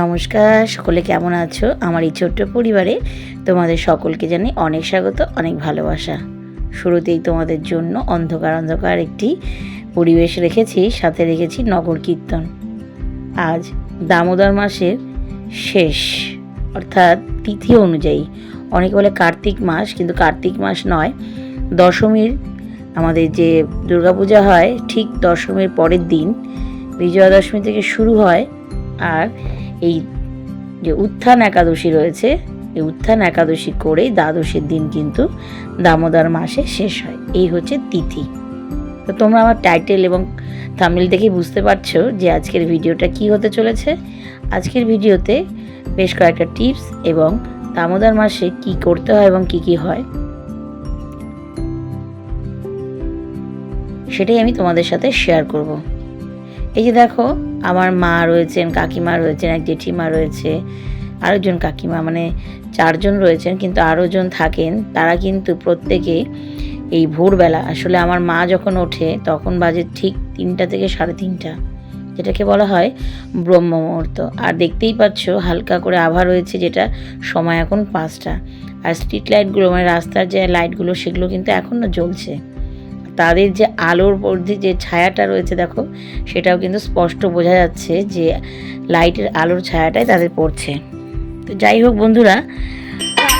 নমস্কার, সকলে কেমন আছো? আমার এই ছোট্ট পরিবারে তোমাদের সকলকে জানি অনেক স্বাগত, অনেক ভালোবাসা। শুরুতেই তোমাদের জন্য অন্ধকার অন্ধকার একটি পরিবেশ রেখেছি, সাথে রেখেছি নগর কীর্তন। আজ দামোদর মাসের শেষ, অর্থাৎ তিথি অনুযায়ী। অনেকে বলে কার্তিক মাস, কিন্তু কার্তিক মাস নয়, দশমীর আমাদের যে দুর্গাপূজা হয়, ঠিক দশমীর পরের দিন বিজয়া দশমী থেকে শুরু হয়, আর এই যে উত্থান একাদশী রয়েছে, এই উত্থান একাদশী করেই দ্বাদশীর দিন কিন্তু দামোদর মাসে শেষ হয়। এই হচ্ছে তিথি। তো তোমরা আমার টাইটেল এবং থামিল দেখেই বুঝতে পারছ যে আজকের ভিডিওটা কি হতে চলেছে। আজকের ভিডিওতে বেশ কয়েকটা টিপস এবং দামোদর মাসে কি করতে হয় এবং কি কি হয়, সেটাই আমি তোমাদের সাথে শেয়ার করব। এই যে দেখো আমার মা রয়েছেন, কাকিমা রয়েছেন, এক জেঠিমা রয়েছে, আরেকজন কাকিমা মানে চারজন রয়েছেন, কিন্তু আরও জন থাকেন। তারা কিন্তু প্রত্যেকে এই ভোরবেলা, আসলে আমার মা যখন ওঠে, তখন বাজে ঠিক তিনটা থেকে সাড়ে তিনটা, যেটাকে বলা হয় ব্রহ্ম মুহূর্ত। আর দেখতেই পাচ্ছ, হালকা করে আভা রয়েছে, যেটা সময় এখন পাঁচটা। আর স্ট্রিট লাইটগুলো মানে রাস্তার যে লাইটগুলো সেগুলো কিন্তু এখনও জ্বলছে। তাদের যে আলোর মধ্যে যে ছায়াটা রয়েছে দেখো, সেটাও কিন্তু স্পষ্ট বোঝা যাচ্ছে যে লাইটের আলোর ছায়াটাই তাদের পড়ছে। তো যাই হোক বন্ধুরা,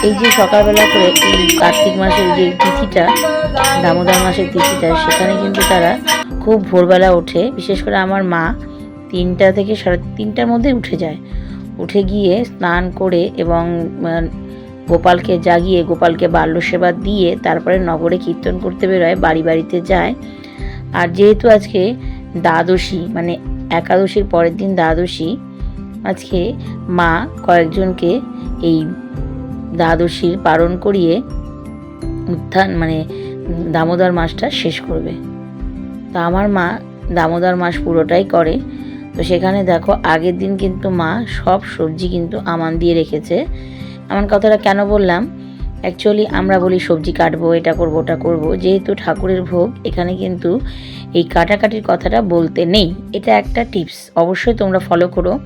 এই যে সকালবেলা করে এই কার্তিক মাসের যে তিথিটা, দামোদর মাসের তিথিটা, সেখানে কিন্তু তারা খুব ভোরবেলা ওঠে। বিশেষ করে আমার মা তিনটা থেকে সাড়ে তিনটার মধ্যে উঠে যায়। উঠে গিয়ে স্নান করে এবং গোপালকে জাগিয়ে গোপালকে বাল্য সেবা দিয়ে তারপরে নগরে কীর্তন করতে বেরোয়, বাড়ি বাড়িতে যায়। আর যেহেতু আজকে দ্বাদশী মানে একাদশীর পরের দিন দ্বাদশী, আজকে মা কয়েকজনকে এই দ্বাদশীর পালন করিয়ে উত্থান মানে দামোদর মাসটা শেষ করবে। তো আমার মা দামোদর মাস পুরোটাই করে। তো সেখানে দেখো, আগের দিন কিন্তু মা সব সবজি কিন্তু আমান দিয়ে রেখেছে। এমন কথাটা কেন বললাম? অ্যাকচুয়ালি আমরা বলি সবজি কাটবো, এটা করব, ওটা করব। যেহেতু ঠাকুরের ভোগ, এখানে কিন্তু এই কাটাকাটির কথাটা বলতে নেই। এটা একটা টিপস অবশ্যই তোমরা ফলো করো।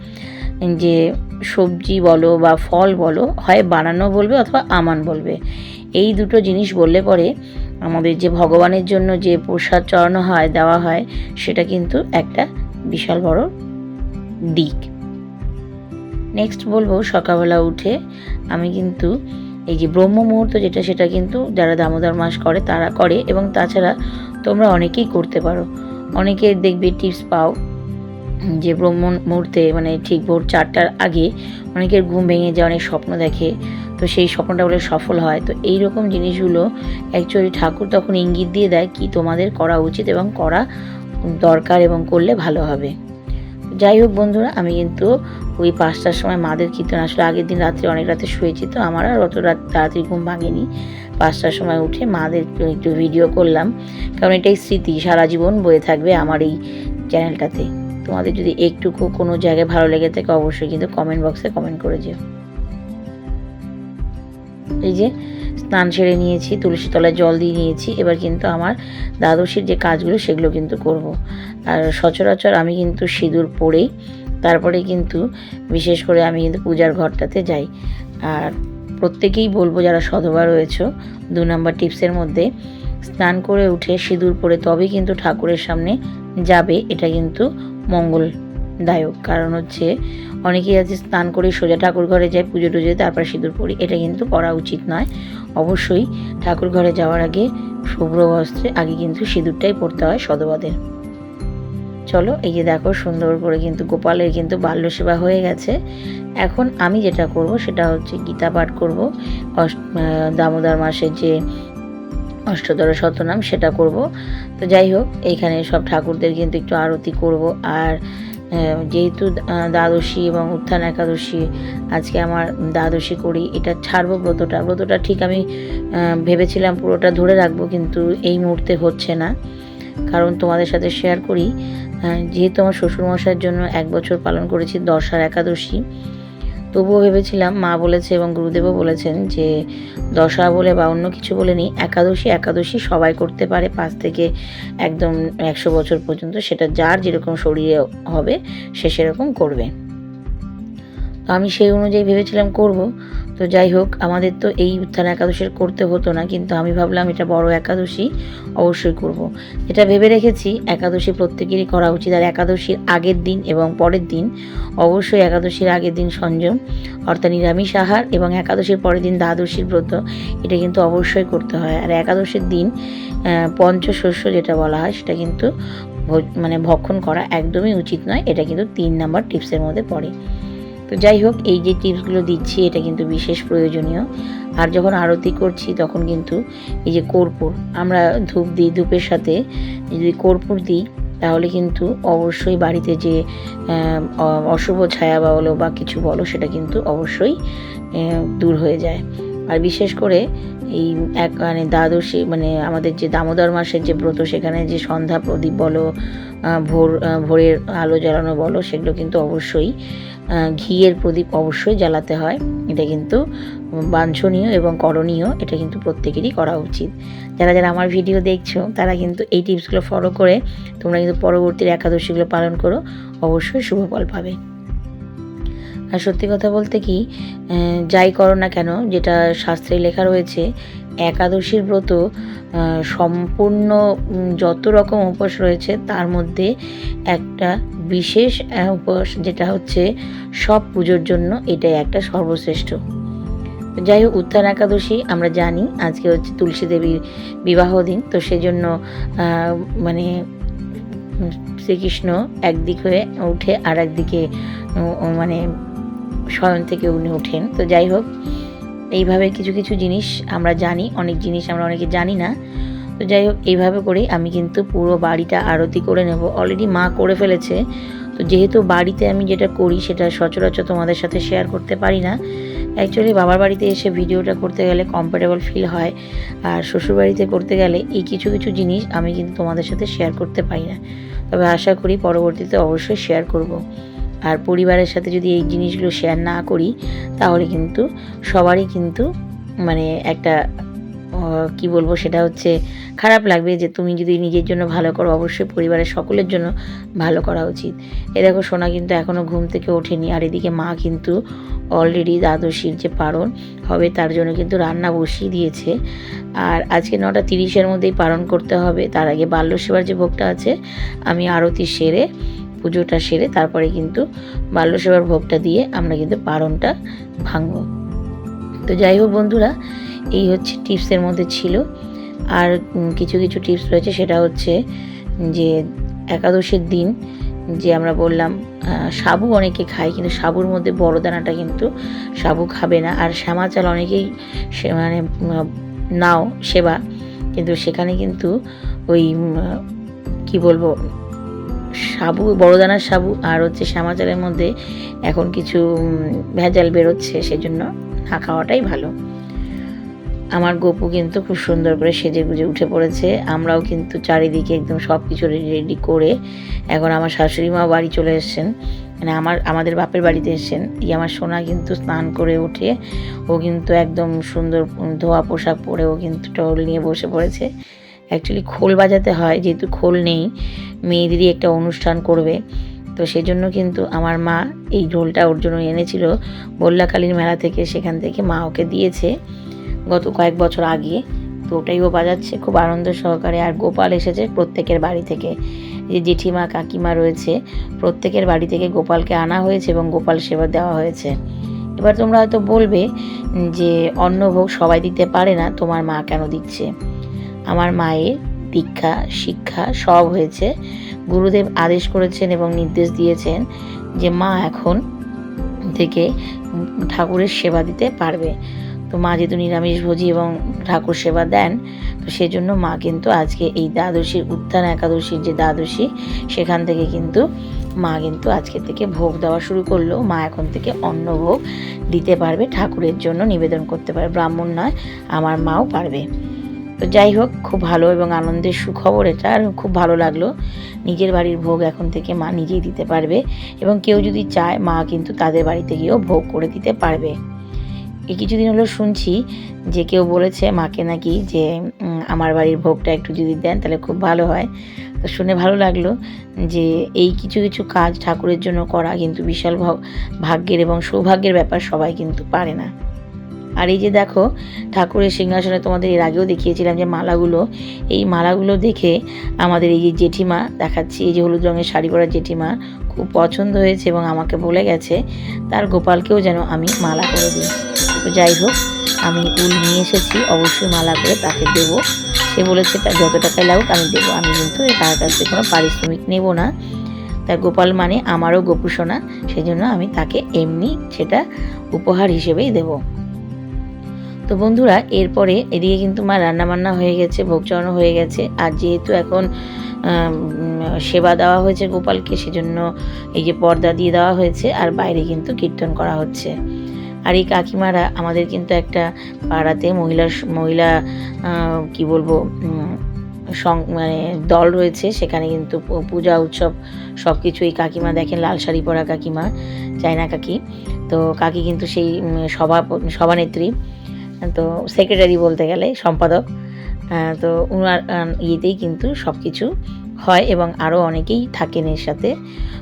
যে সবজি বলো বা ফল বলো, হয় বানানো বলবে অথবা আমান বলবে। এই দুটো জিনিস বললে পরে আমাদের যে ভগবানের জন্য যে প্রসাদ চড়ানো হয়, দেওয়া হয়, সেটা কিন্তু একটা বিশাল বড় দিক। নেক্সট বলব, সকালবেলা উঠে আমি কিন্তু এই যে ব্রহ্ম মুহূর্ত যেটা, সেটা কিন্তু যারা দামোদর মাস করে, তারা করে এবং তাছাড়া তোমরা অনেকেই করতে পারো। অনেকে দেখবে টিপস পাও যে ব্রহ্ম মুহূর্তে মানে ঠিক ভোর চারটার আগে অনেকের ঘুম ভেঙে যায়, অনেক স্বপ্ন দেখে। তো সেই স্বপ্নটা বলে সফল হয়। তো এই রকম জিনিসগুলো অ্যাকচুয়ালি ঠাকুর তখন ইঙ্গিত দিয়ে দেয় কি তোমাদের করা উচিত এবং করা দরকার এবং করলে ভালো হবে। যাই হোক বন্ধুরা, আমি কিন্তু ওই পাঁচটার সময় মাদের কীর্তন আসলে আগের দিন রাত্রে অনেক রাতে শুয়েছি তো আমার আর অত রাত তাড়াতাড়ি ঘুম ভাঙেনি। পাঁচটার সময় উঠে মাদের একটু ভিডিও করলাম। কারণ এটাই স্মৃতি, সারা জীবন বয়ে থাকবে আমার এই চ্যানেলটাতে তোমাদের যদি একটুকু কোনো জায়গায় ভালো লেগে থাকে, অবশ্যই কিন্তু কমেন্ট বক্সে কমেন্ট করে যেও। এই যে স্নান সেরে নিয়েছি, তুলসী তলায় জল দিয়ে নিয়েছি, এবার কিন্তু আমার দ্বাদশীর যে কাজগুলো সেগুলো কিন্তু করব। আর সচরাচর আমি কিন্তু সিঁদুর পরেই তারপরে কিন্তু বিশেষ করে আমি কিন্তু পূজার ঘরটাতে যাই। আর প্রত্যেকেই বলব যারা সধবা রয়েছে, দু নম্বর টিপসের মধ্যে, স্নান করে উঠে সিঁদুর পরে তবেই কিন্তু ঠাকুরের সামনে যাবে, এটা কিন্তু মঙ্গলদায়ক। কারণ হচ্ছে অনেকেই আছে স্নান করে সোজা ঠাকুর ঘরে যায়, পুজো টুজো তারপর সিঁদুর পরি, এটা কিন্তু করা উচিত নয়। অবশ্যই ঠাকুর ঘরে যাওয়ার আগে শুভ্র বস্ত্রে আগে কিন্তু সিঁদুরটাই পরতে হয় সদবাদের চলো, এই যে দেখো সুন্দর করে কিন্তু গোপালের কিন্তু বাল্য সেবা হয়ে গেছে। এখন আমি যেটা করব সেটা হচ্ছে গীতা পাঠ করব। দামোদর মাসের যে অষ্টদর শতনাম সেটা করব। তো যাই হোক এইখানে সব ঠাকুরদের কিন্তু একটু আরতি করব। আর যেহেতু দ্বাদশী এবং উত্থান একাদশী, আজকে আমার দ্বাদশী করি, এটা ছাড়বো ব্রতটা। ব্রতটা ঠিক আমি ভেবেছিলাম পুরোটা ধরে রাখব, কিন্তু এই মুহূর্তে হচ্ছে না। কারণ তোমাদের সাথে শেয়ার করি যেহেতু আমার শ্বশুরমশাইয়ের জন্য এক বছর পালন করেছি দশার একাদশী, তবুও ভেবেছিলাম মা বলেছে এবং গুরুদেবও বলেছেন যে দশা বলে বা অন্য কিছু বলেনি একাদশী একাদশী সবাই করতে পারে, পাঁচ থেকে একদম একশো বছর পর্যন্ত সেটা যার যেরকম শরীরে হবে সে সেরকম করবে। তো আমি সেই অনুযায়ী ভেবেছিলাম করব। তো যাই হোক, আমাদের তো এই উত্থান একাদশীর করতে হতো না, কিন্তু আমি ভাবলাম এটা বড় একাদশী অবশ্যই করব। যেটা ভেবে রেখেছি, একাদশী প্রত্যেকেরই করা উচিত। আর একাদশীর আগের দিন এবং পরের দিন, অবশ্যই একাদশীর আগের দিন সংযম অর্থাৎ নিরামিষ আহার এবং একাদশীর পরের দিন দ্বাদশীর ব্রত, এটা কিন্তু অবশ্যই করতে হয়। আর একাদশীর দিন পঞ্চশস্য যেটা বলা হয়, সেটা কিন্তু মানে ভক্ষণ করা একদমই উচিত নয়। এটা কিন্তু তিন নাম্বার টিপসের মধ্যে পড়ে। তো যাই হোক, এই যে টিপসগুলো দিচ্ছি, এটা কিন্তু বিশেষ প্রয়োজনীয়। আর যখন আরতি করছি, তখন কিন্তু এই যে কর্পূর, আমরা ধূপ দিই ধূপের সাথে। যদি কর্পূর দিই, তাহলে কিন্তু অবশ্যই বাড়িতে যে অশুভ ছায়া বলো বা কিছু বলো, সেটা কিন্তু অবশ্যই দূর হয়ে যায়। আর বিশেষ করে এই এক মানে দ্বাদশী মানে আমাদের যে দামোদর মাসের যে ব্রত, সেখানে যে সন্ধ্যা প্রদীপ বলো ভোর ভোরের আলো জ্বালানো বলো, সেগুলো কিন্তু অবশ্যই ঘিয়ের প্রদীপ অবশ্যই জ্বালাতে হয়। এটা কিন্তু বাঞ্ছনীয় এবং করণীয়। এটা কিন্তু প্রত্যেকেরই করা উচিত। যারা যারা আমার ভিডিও দেখছ, তারা কিন্তু এই টিপসগুলো ফলো করে তোমরা কিন্তু পরবর্তী একাদশীগুলো পালন করো। অবশ্যই শুভ ফল পাবে। আর সত্যি কথা বলতে কি যাই করো না কেন, যেটা শাস্ত্রে লেখা রয়েছে, একাদশীর ব্রত সম্পূর্ণ যত রকম উপোস রয়েছে, তার মধ্যে একটা বিশেষ উপোস যেটা হচ্ছে সব পুজোর জন্য এটাই একটা সর্বশ্রেষ্ঠ। যাই হোক, উত্থান একাদশী আমরা জানি, আজকে হচ্ছে তুলসী দেবীর বিবাহ দিন, তো সেজন্য মানে শ্রীকৃষ্ণ একদিক হয়ে উঠে আর একদিকে মানে শয়ন থেকে উনি ওঠেন। তো যাই হোক, এইভাবে কিছু কিছু জিনিস আমরা জানি, অনেক জিনিস আমরা অনেকে জানি না তো যাই হোক, এইভাবে করেই আমি কিন্তু পুরো বাড়িটা আরতি করে নেব। অলরেডি মা করে ফেলেছে। তো যেহেতু বাড়িতে আমি যেটা করি, সেটা সচরাচর তোমাদের সাথে শেয়ার করতে পারি না। অ্যাকচুয়ালি বাবার বাড়িতে এসে ভিডিওটা করতে গেলে কমফোর্টেবল ফিল হয়। আর শ্বশুর বাড়িতে করতে গেলে এই কিছু কিছু জিনিস আমি কিন্তু তোমাদের সাথে শেয়ার করতে পারি না। তবে আশা করি পরবর্তীতে অবশ্যই শেয়ার করব। আর পরিবারের সাথে যদি এই জিনিসগুলো শেয়ার না করি, তাহলে কিন্তু সবারই কিন্তু মানে একটা কি বলব, সেটা হচ্ছে খারাপ লাগবে যে তুমি যদি নিজের জন্য ভালো করো, অবশ্যই পরিবারের সকলের জন্য ভালো করা উচিত। এ দেখো, সোনা কিন্তু এখনও ঘুম থেকে ওঠেনি, আর এদিকে মা কিন্তু অলরেডি দ্বাদশীর যে পারণ হবে, তার জন্য কিন্তু রান্না বসিয়ে দিয়েছে। আর আজকে নটা তিরিশের মধ্যেই পালন করতে হবে, তার আগে বাল্য সেবার যে ভোগটা আছে, আমি আরতি সেরে, পুজোটা সেরে, তারপরে কিন্তু বাল্য সেবার ভোগটা দিয়ে আমরা কিন্তু পারণটা ভাঙব। তো যাই হোক বন্ধুরা এই হচ্ছে টিপসের মধ্যে ছিল। আর কিছু কিছু টিপস রয়েছে, সেটা হচ্ছে যে, একাদশীর দিন যে আমরা বললাম সাবু অনেকে খায়, কিন্তু সাবুর মধ্যে বড় দানাটা কিন্তু সাবু খাবে না। আর শ্যামা চাল অনেকেই মানে নাও সেবা, কিন্তু সেখানে কিন্তু ওই কি বলব, সাবু, বড় দানার সাবু আর হচ্ছে শ্যামা চালের মধ্যে এখন কিছু ভেজাল বেরোচ্ছে, সেজন্য না খাওয়াটাই ভালো। আমার গপু কিন্তু খুব সুন্দর করে সেজে গুজে উঠে পড়েছে। আমরাও কিন্তু চারিদিকে একদম সব কিছু রেডি করে এখন আমার শাশুড়ি মা বাড়ি চলে এসেছেন। মানে আমার, আমাদের বাপের বাড়িতে এসেছেন। এই আমার সোনা কিন্তু স্নান করে উঠে ও কিন্তু একদম সুন্দর ধোয়া পোশাক পরে ও কিন্তু টল নিয়ে বসে পড়েছে। অ্যাকচুয়ালি খোল বাজাতে হয়, যেহেতু খোল নেই, মেয়েদেরই একটা অনুষ্ঠান করবে। তো সেজন্য কিন্তু আমার মা এই ঢোলটা ওর জন্য এনেছিল। বল্লাকালীর মেলা থেকে সেখান থেকে মা ওকে দিয়েছে। গত কয়েক বছর আগে তো ওটাই ও বাজাচ্ছে খুব আনন্দ সহকারে। আর গোপাল এসেছে প্রত্যেকের বাড়ি থেকে। যে জেঠিমা, কাকিমা রয়েছে, প্রত্যেকের বাড়ি থেকে গোপালকে আনা হয়েছে এবং গোপাল সেবা দেওয়া হয়েছে। এবার তোমরা হয়তো বলবে যে অন্নভোগ সবাই দিতে পারে না, তোমার মা কেন দিচ্ছে? আমার মায়ের দীক্ষা, শিক্ষা সব হয়েছে। গুরুদেব আদেশ করেছেন এবং নির্দেশ দিয়েছেন যে মা এখন থেকে ঠাকুরের সেবা দিতে পারবে। তো মা যেহেতু নিরামিষভোজী এবং ঠাকুর সেবা দেন, তো সেজন্য মা কিন্তু আজকে এই দ্বাদশীর উত্থান একাদশীর যে দ্বাদশী, সেখান থেকে কিন্তু মা কিন্তু আজকে থেকে ভোগ দেওয়া শুরু করল। মা এখন থেকে অন্ন ভোগ দিতে পারবে, ঠাকুরের জন্য নিবেদন করতে পারবে। ব্রাহ্মণ নয়, আমার মাও পারবে। তো যাই হোক, খুব ভালো এবং আনন্দের সুখবর এটা, আর খুব ভালো লাগল। নিজের বাড়ির ভোগ এখন থেকে মা নিজেই দিতে পারবে এবং কেউ যদি চায়, মা কিন্তু তাদের বাড়িতে গিয়েও ভোগ করে দিতে পারবে। এই কিছুদিন হলো শুনছি যে কেউ বলেছে মাকে নাকি যে আমার বাড়ির ভোগটা একটু যদি দেন তাহলে খুব ভালো হয়। তো শুনে ভালো লাগল যে এই কিছু কিছু কাজ ঠাকুরের জন্য করা কিন্তু বিশাল ভাগ- ভাগ্যের এবং সৌভাগ্যের ব্যাপার সবাই কিন্তু পারে না। আর এই যে দেখো, ঠাকুরের সিংহাসনে তোমাদের এর আগেও দেখিয়েছিলাম যে মালাগুলো, এই মালাগুলো দেখে আমাদের এই যে জেঠিমা দেখাচ্ছি, এই যে হলুদ রঙের শাড়ি পরা জেঠিমা খুব পছন্দ হয়েছে এবং আমাকে বলে গেছে, তার গোপালকেও যেন আমি মালা করে দিই। তো যাই হোক, আমি উল নিয়ে এসেছি, অবশ্যই মালা করে তাকে দেবো। সে বলেছে, তা যত টাকায় লাগুক আমি দেবো। আমি কিন্তু তার কাছ থেকে কোনো পারিশ্রমিক নেব না। তার গোপাল মানে আমারও গোপুসোনা, সেজন্য আমি তাকে এমনি সেটা উপহার হিসেবেই দেবো। তো বন্ধুরা, এরপরে এদিকে কিন্তু মা রান্নাবান্না হয়ে গেছে, ভোগ চড়ানো হয়ে গেছে। আর যেহেতু এখন সেবা দেওয়া হয়েছে গোপালকে, সেজন্য এই যে পর্দা দিয়ে দেওয়া হয়েছে, আর বাইরে কিন্তু কীর্তন করা হচ্ছে। আর এই কাকিমারা আমাদের কিন্তু একটা পাড়াতে মহিলা মহিলা কি বলব মানে দল রয়েছে, সেখানে কিন্তু পূজা, উৎসব সব কিছু এই কাকিমা দেখেন, লাল শাড়ি পরা কাকিমা, চায়না কাকি। তো কাকি কিন্তু সেই সভা সভানেত্রী তো সেক্রেটারি বলতে গেলে সম্পাদক। তো উনার ইয়েতেই কিন্তু সব কিছু হয় এবং আরও অনেকেই থাকেন এর সাথে।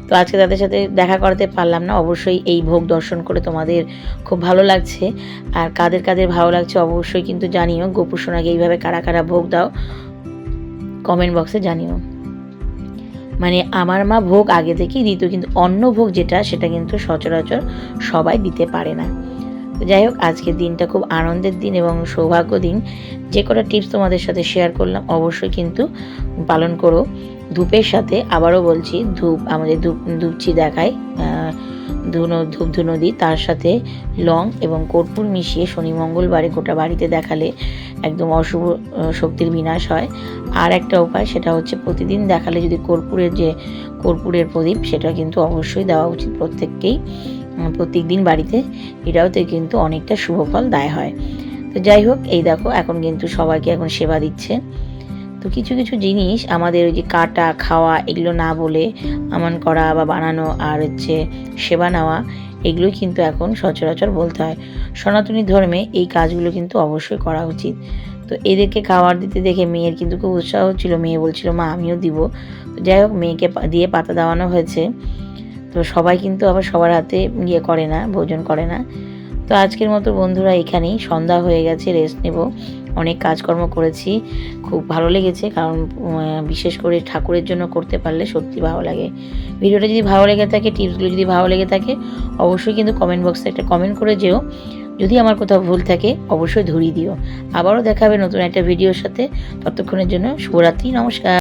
তো আজকে তাদের সাথে দেখা করাতে পারলাম না। অবশ্যই এই ভোগ দর্শন করে তোমাদের খুব ভালো লাগছে। আর কাদের কাদের ভালো লাগছে অবশ্যই কিন্তু জানিও। গোপুসোনাকে এইভাবে কারা কারা ভোগ দাও কমেন্ট বক্সে জানিও। মানে আমার মা ভোগ আগে থেকেই দিত, কিন্তু অন্য ভোগ যেটা, সেটা কিন্তু সচরাচর সবাই দিতে পারে না। তো যাই হোক, আজকের দিনটা খুব আনন্দের দিন এবং সৌভাগ্য দিন। যে কটা টিপস তোমাদের সাথে শেয়ার করলাম, অবশ্যই কিন্তু পালন করো। ধূপের সাথে আবারও বলছি, ধূপ আমাদের ধূপ, ধূপচি দেখায় ধুনো, ধূপ ধুনো দিই তার সাথে লং এবং কর্পূর মিশিয়ে শনি মঙ্গলবারে গোটা বাড়িতে দেখালে একদম অশুভ শক্তির বিনাশ হয়। আর একটা উপায়, সেটা হচ্ছে প্রতিদিন দেখালে যদি কর্পূরের যে কর্পূরের প্রদীপ, সেটা কিন্তু অবশ্যই দেওয়া উচিত প্রত্যেককেই। প্রত্যেক দিন বাড়িতে এটাওতে কিন্তু অনেকটা শুভ ফল দায় হয়। তো যাই হোক, এই দেখো, এখন কিন্তু সবাইকে এখন সেবা দিচ্ছে। তো কিছু কিছু জিনিস আমাদের ওই যে কাটা, খাওয়া, এগুলো না বলে আমান করা বা বানানো আর হচ্ছে সেবা নেওয়া এগুলোই কিন্তু এখন সচরাচর বলতে হয়। সনাতনী ধর্মে এই কাজগুলো কিন্তু অবশ্যই করা উচিত। তো এদেরকে খাবার দিতে দেখে মেয়ের কিন্তু খুব উৎসাহ হচ্ছিল মেয়ে বলছিল, মা, আমিও দিব। যাই হোক, মেয়েকে দিয়ে পাতা দেওয়ানো হয়েছে। তো সবাই কিন্তু আবার সবার হাতে ইয়ে করে না, ভোজন করে না। তো আজকের মতো বন্ধুরা এখানেই সন্ধ্যা হয়ে গেছে রেস্ট নেব। অনেক কাজকর্ম করেছি, খুব ভালো লেগেছে কারণ বিশেষ করে ঠাকুরের জন্য করতে পারলে সত্যি ভালো লাগে। ভিডিওটা যদি ভালো লেগে থাকে, টিপসগুলো যদি ভালো লেগে থাকে, অবশ্যই কিন্তু কমেন্ট বক্সে একটা কমেন্ট করে যেও। যদি আমার কোথাও ভুল থাকে, অবশ্যই ধরিয়ে দিও। আবারও দেখাবে নতুন একটা ভিডিওর সাথে। ততক্ষণের জন্য শুভরাত্রি, নমস্কার।